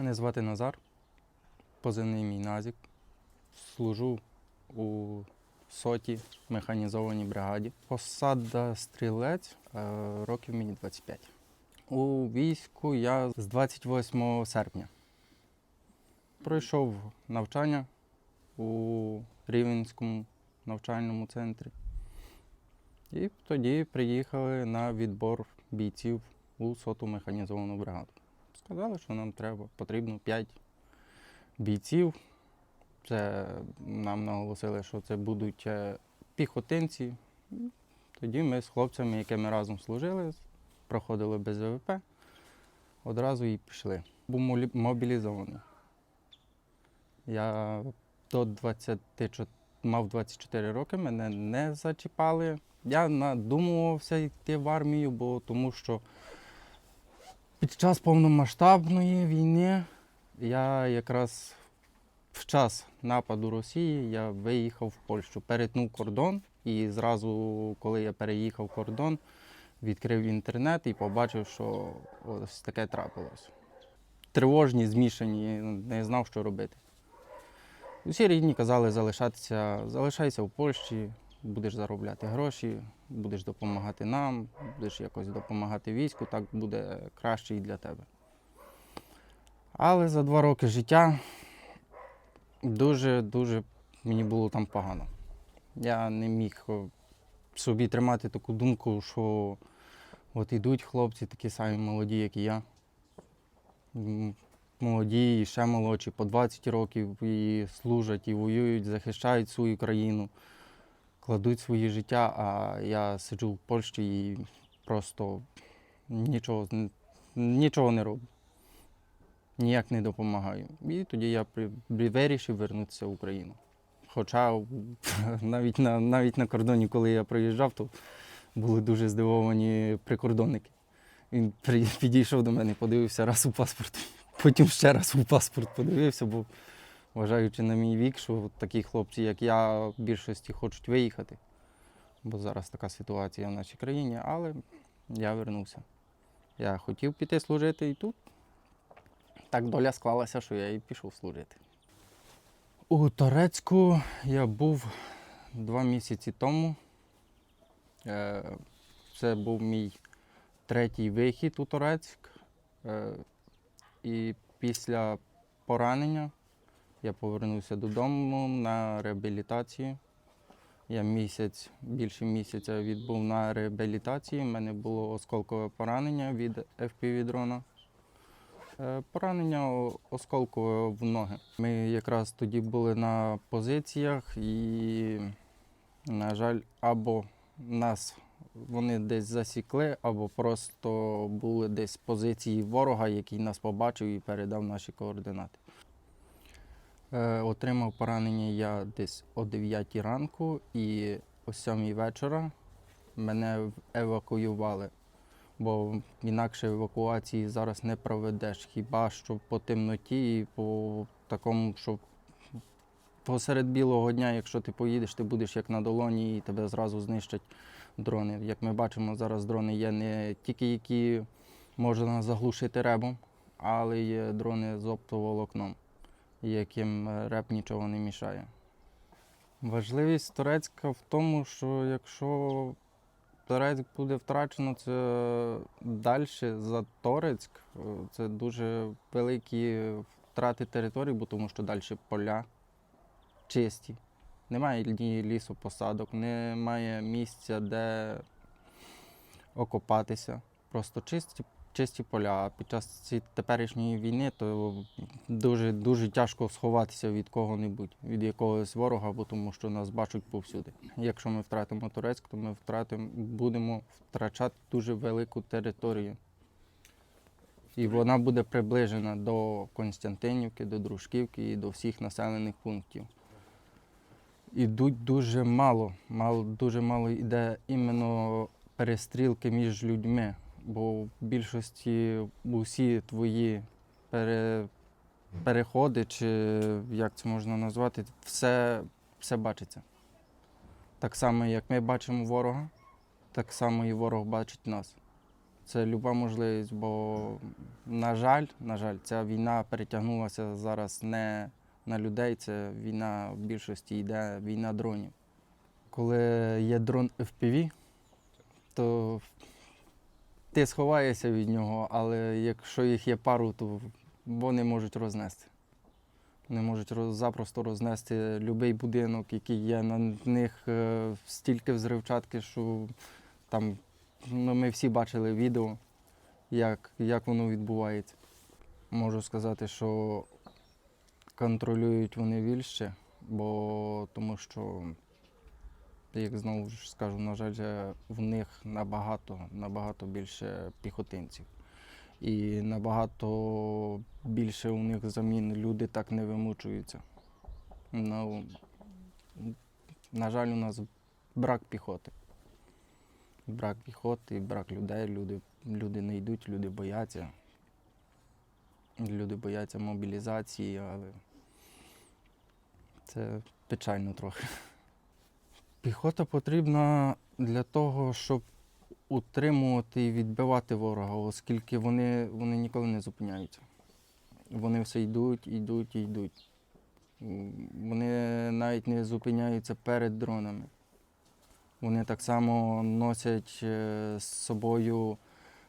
Мене звати Назар, позивний мій Назік. Служу у соті механізованій бригаді. Посада стрілець, е, років мені 25. У війську я з 28 серпня. Пройшов навчання у Рівненському навчальному центрі. І тоді приїхали на відбор бійців у соту механізовану бригаду. Сказали, що нам треба, потрібно 5 бійців. Це нам наголосили, що це будуть е, піхотинці. Тоді ми з хлопцями, якими разом служили, проходили без ВВП, одразу і пішли. Був мобілізований. Я до 24, мав 24 роки, мене не зачіпали. Я надумувався йти в армію, бо тому що під час повномасштабної війни я якраз в час нападу Росії я виїхав в Польщу, перетнув кордон і зразу, коли я переїхав кордон, відкрив інтернет і побачив, що ось таке трапилось. Тривожні, змішані, не знав, що робити. Усі рідні казали залишатися, залишайся в Польщі, будеш заробляти гроші, будеш допомагати нам, будеш якось допомагати війську, так буде краще і для тебе. Але за два роки життя дуже-дуже мені було там погано. Я не міг собі тримати таку думку, що от ідуть хлопці такі самі молоді, як і я. Молоді і ще молодші, по 20 років і служать, і воюють, захищають свою країну, кладуть своє життя, а я сиджу в Польщі і просто нічого, нічого не роблю. Ніяк не допомагаю. І тоді я вирішив вернутися в Україну. Хоча навіть на, навіть на кордоні, коли я приїжджав, то були дуже здивовані прикордонники. Він підійшов до мене, подивився раз у паспорт, потім ще раз у паспорт подивився, бо вважаючи на мій вік, що такі хлопці, як я, в більшості хочуть виїхати. Бо зараз така ситуація в нашій країні, але я вернувся. Я хотів піти служити і тут. Так доля склалася, що я і пішов служити. У Торецьку я був два місяці тому. Е, Це був мій третій вихід у Торецьк. Е, І після поранення я повернувся додому на реабілітацію. Я місяць, більше місяця відбув на реабілітації. У мене було осколкове поранення від FPV-дрона. Е, Поранення осколкове в ноги. Ми якраз тоді були на позиціях і, на жаль, або нас вони десь засікли, або просто були десь позиції ворога, який нас побачив і передав наші координати. Е, Отримав поранення я десь о 9 ранку і о 7 вечора мене евакуювали бо інакше евакуації зараз не проведеш. Хіба що по темноті і по такому, що посеред білого дня, якщо ти поїдеш, ти будеш як на долоні і тебе зразу знищать дрони. Як ми бачимо, зараз дрони є не тільки які можна заглушити ребом, але є дрони з оптоволокном, яким е, реп нічого не мішає. Важливість Турецька в тому, що якщо Торецьк буде втрачено, це далі за Торецьк. е, Це дуже великі втрати території, бо тому що далі поля чисті. Немає ні лісопосадок, немає місця, де окопатися. Просто чисті, чисті поля. Під час теперішньої війни то дуже, дуже тяжко сховатися від кого-небудь, від якогось ворога, бо тому що нас бачать повсюди. Якщо ми втратимо Турецьк, то ми втратимо, будемо втрачати дуже велику територію. І вона буде приближена до Константинівки, до Дружківки і до всіх населених пунктів. Ідуть дуже мало, мало дуже мало йде іменно перестрілки між людьми, бо в більшості усі твої пере, переходи, чи як це можна назвати, все, все бачиться. Так само, як ми бачимо ворога, так само і ворог бачить нас. Це люба можливість, бо, на жаль, на жаль, ця війна перетягнулася зараз не на людей, це війна в більшості йде війна дронів. Коли є дрон FPV, то ти сховаєшся від нього, але якщо їх є пару, то вони можуть рознести. Вони можуть запросто рознести будь-який будинок, який є. На них е, стільки взривчатки, що там ну, ми всі бачили відео, як, як воно відбувається. Можу сказати, що контролюють вони більше, бо тому що, як знову ж скажу, на жаль, же в них набагато, набагато більше піхотинців. І набагато більше у них замін люди так не вимучуються. Ну, на жаль, у нас брак піхоти. Брак піхоти, брак людей, люди, люди не йдуть, люди бояться. Люди бояться мобілізації, але це печально трохи. Піхота потрібна для того, щоб утримувати і відбивати ворога, оскільки вони, вони ніколи не зупиняються. Вони все йдуть, йдуть і йдуть. Вони навіть не зупиняються перед дронами. Вони так само носять е, з собою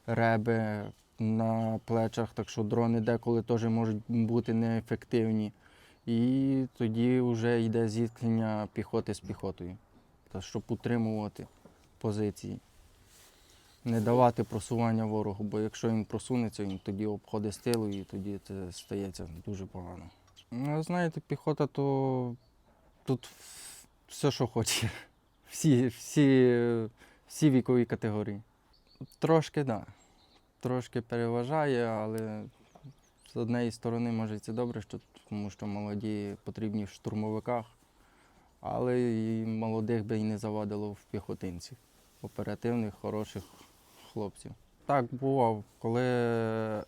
реби на плечах, так що дрони деколи теж можуть бути неефективні. І тоді вже йде зіткнення піхоти з піхотою, та щоб утримувати позиції. Не давати просування ворогу, бо якщо він просунеться, він тоді обходить з тилу і тоді це стається дуже погано. Ну, знаєте, піхота то тут все, що хоче. Всі, всі, всі вікові категорії. Трошки, так. Да. Трошки переважає, але з однієї сторони, може, це добре, що, тому що молоді потрібні в штурмовиках, але і молодих би і не завадило в піхотинців. Оперативних, хороших хлопців. Так бував, коли,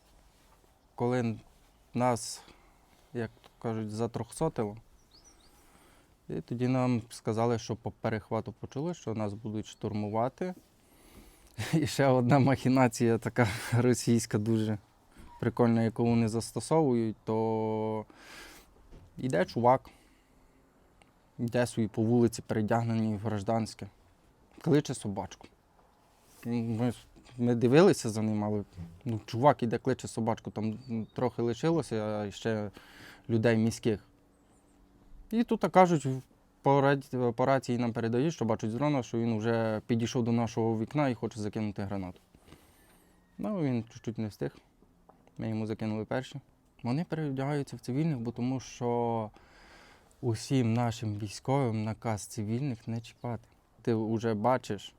коли нас, як кажуть, затрохсотило. І тоді нам сказали, що по перехвату почули, що нас будуть штурмувати. І ще одна махінація така російська дуже прикольна, яку вони застосовують, то йде чувак, йде собі по вулиці, передягнений в гражданське, кличе собачку. Ми, ми дивилися за ним, але ну, чувак іде, кличе собачку, там трохи лишилося, а ще людей міських. І тут кажуть, по рації нам передають, що бачать з дрона, що він вже підійшов до нашого вікна і хоче закинути гранату. Ну, він чуть-чуть не встиг. Ми йому закинули перші. Вони перевдягаються в цивільних, бо тому що усім нашим військовим наказ цивільних не чіпати. Ти вже бачиш,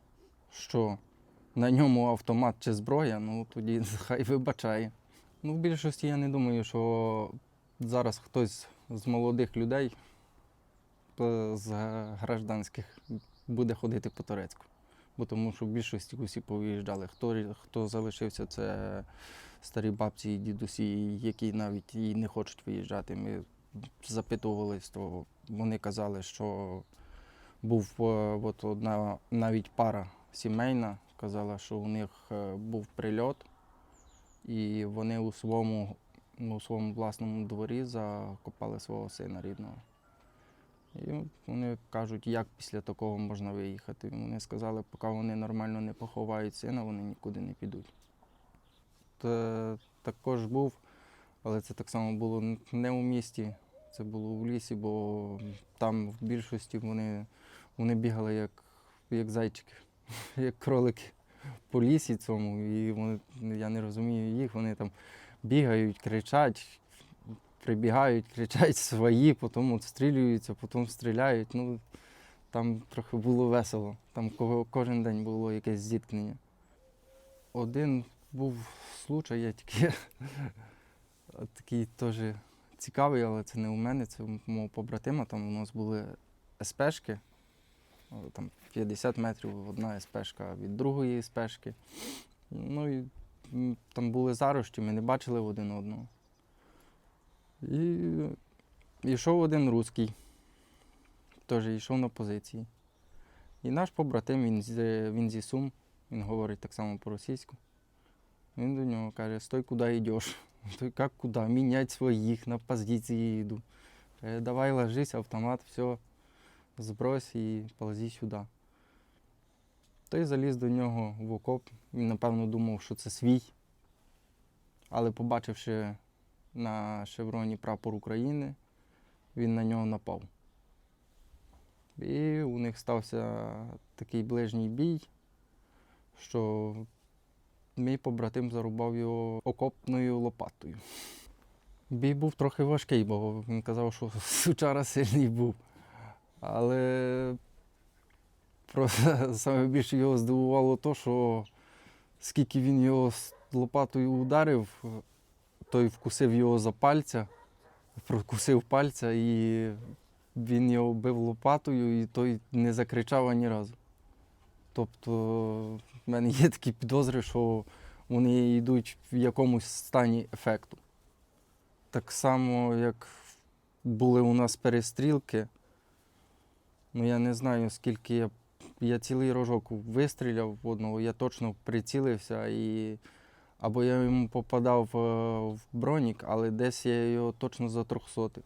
що на ньому автомат чи зброя, ну тоді хай вибачає. Ну, в більшості я не думаю, що зараз хтось з молодих людей е, з гражданських буде ходити по турецьку. Бо тому що в більшості усі повиїжджали. Хто, хто залишився, це старі бабці і дідусі, які навіть і не хочуть виїжджати. Ми запитувались, то вони казали, що був е, от одна навіть пара сімейна, казала, що у них е, був прильот, і вони у своєму, у своєму власному дворі закопали свого сина рідного. І вони кажуть, як після такого можна виїхати. Вони сказали, поки вони нормально не поховають сина, вони нікуди не підуть. Та, також був, але це так само було не у місті, це було в лісі, бо там в більшості вони, вони бігали як, як зайчики, як кролики по лісі цьому. І вони, я не розумію їх, вони там бігають, кричать, прибігають, кричать свої, потім відстрілюються, потім стріляють. Ну, там трохи було весело. Там кожен день було якесь зіткнення. Один був случай, я тільки такий теж цікавий, але це не у мене, це у мого побратима. Там у нас були СПшки, там 50 метрів одна СПшка від другої СПшки. Ну і там були зарощі, ми не бачили один одного. І йшов один русський, теж йшов на позиції. І наш побратим, він, з, він зі Сум, він говорить так само по-російську. Він до нього каже, стой, куди йдеш? Той як куди? Мінять своїх, на позиції йду. Давай ложись, автомат, все, збрось і ползи сюди. Той заліз до нього в окоп. Він, напевно, думав, що це свій. Але побачивши на шевроні прапор України, він на нього напав. І у них стався такий ближній бій, що мій побратим зарубав його окопною лопатою. Бій був трохи важкий, бо він казав, що сучара сильний був. Але просто саме більше його здивувало те, що скільки він його лопатою ударив, той вкусив його за пальця, прокусив пальця і він його бив лопатою, і той не закричав ані разу. Тобто в мене є такі підозри, що вони йдуть в якомусь стані ефекту. Так само, як були у нас перестрілки, ну я не знаю, скільки я. Я цілий рожок вистріляв в одного, я точно прицілився і або я йому попадав е, в бронік, але десь я його точно затрьохсотив.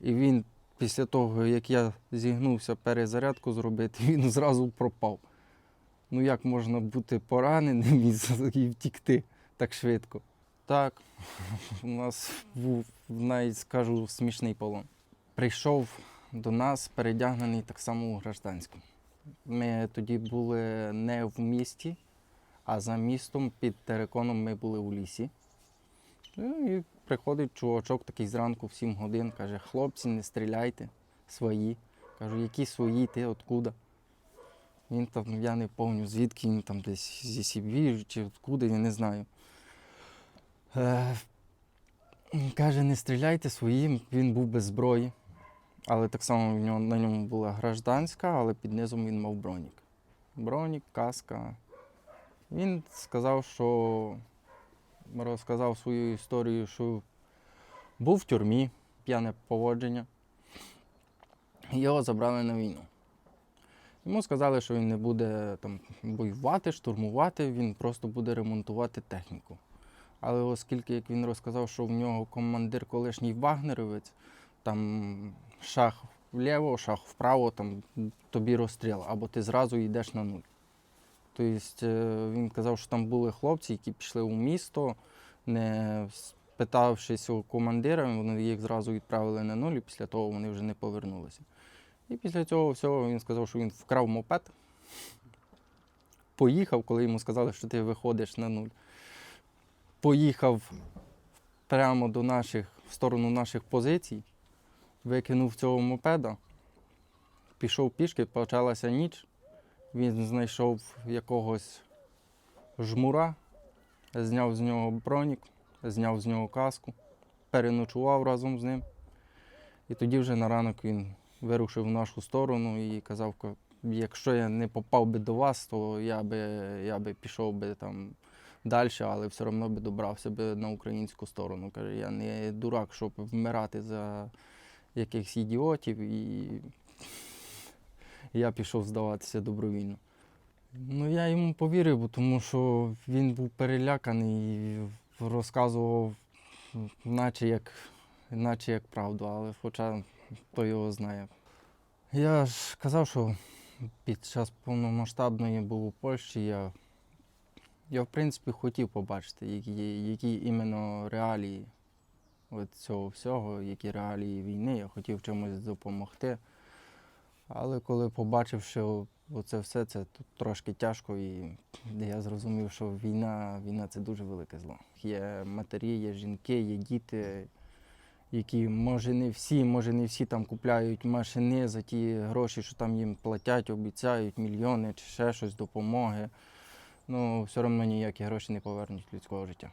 І він після того, як я зігнувся перезарядку зробити, він зразу пропав. Ну як можна бути пораненим і втікти так швидко? Так, у нас був навіть скажу смішний полон. Прийшов до нас передягнений так само у гражданському. Ми тоді були не в місті, а за містом під териконом ми були у лісі. Ну, і приходить чувачок такий зранку в 7 годин, каже, хлопці, не стріляйте, свої. Кажу, які свої, ти откуда? Він там, я не пам'ятаю, звідки він там десь зі Сибірі чи откуда, я не знаю. Е, каже, не стріляйте своїм, він був без зброї. Але так само в нього, на ньому була гражданська, але під низом він мав бронік. Бронік, каска. Він сказав, що розказав свою історію, що був в тюрмі, п'яне поводження. Його забрали на війну. Йому сказали, що він не буде там воювати, штурмувати, він просто буде ремонтувати техніку. Але оскільки, як він розказав, що в нього командир колишній вагнерівець, там шах вліво, шах вправо, там тобі розстріл, або ти зразу йдеш на нуль. Тобто е, він казав, що там були хлопці, які пішли у місто, не спитавшись у командира, вони їх зразу відправили на нуль, і після того вони вже не повернулися. І після цього всього він сказав, що він вкрав мопед, поїхав, коли йому сказали, що ти виходиш на нуль. Поїхав прямо до наших, в сторону наших позицій, викинув цього мопеда, пішов пішки, почалася ніч. Він знайшов якогось жмура, зняв з нього бронік, зняв з нього каску, переночував разом з ним. І тоді вже на ранок він вирушив в нашу сторону і казав, якщо я не попав би до вас, то я би, я би пішов би там далі, але все одно би добрався би на українську сторону. Каже, я не дурак, щоб вмирати за якихось ідіотів. І я пішов здаватися добровільно. Ну, я йому повірив, тому що він був переляканий і розказував, наче як, наче як правду, але хоча хто його знає. Я ж казав, що під час повномасштабної був у Польщі, я, я в принципі хотів побачити, які, які іменно реалії от цього всього, які реалії війни, я хотів чимось допомогти. Але коли побачив, що це все, це тут трошки тяжко, і я зрозумів, що війна, війна це дуже велике зло. Є матері, є жінки, є діти, які може не всі, може не всі там купляють машини за ті гроші, що там їм платять, обіцяють мільйони чи ще щось, допомоги. Ну, все одно ніякі гроші не повернуть людського життя.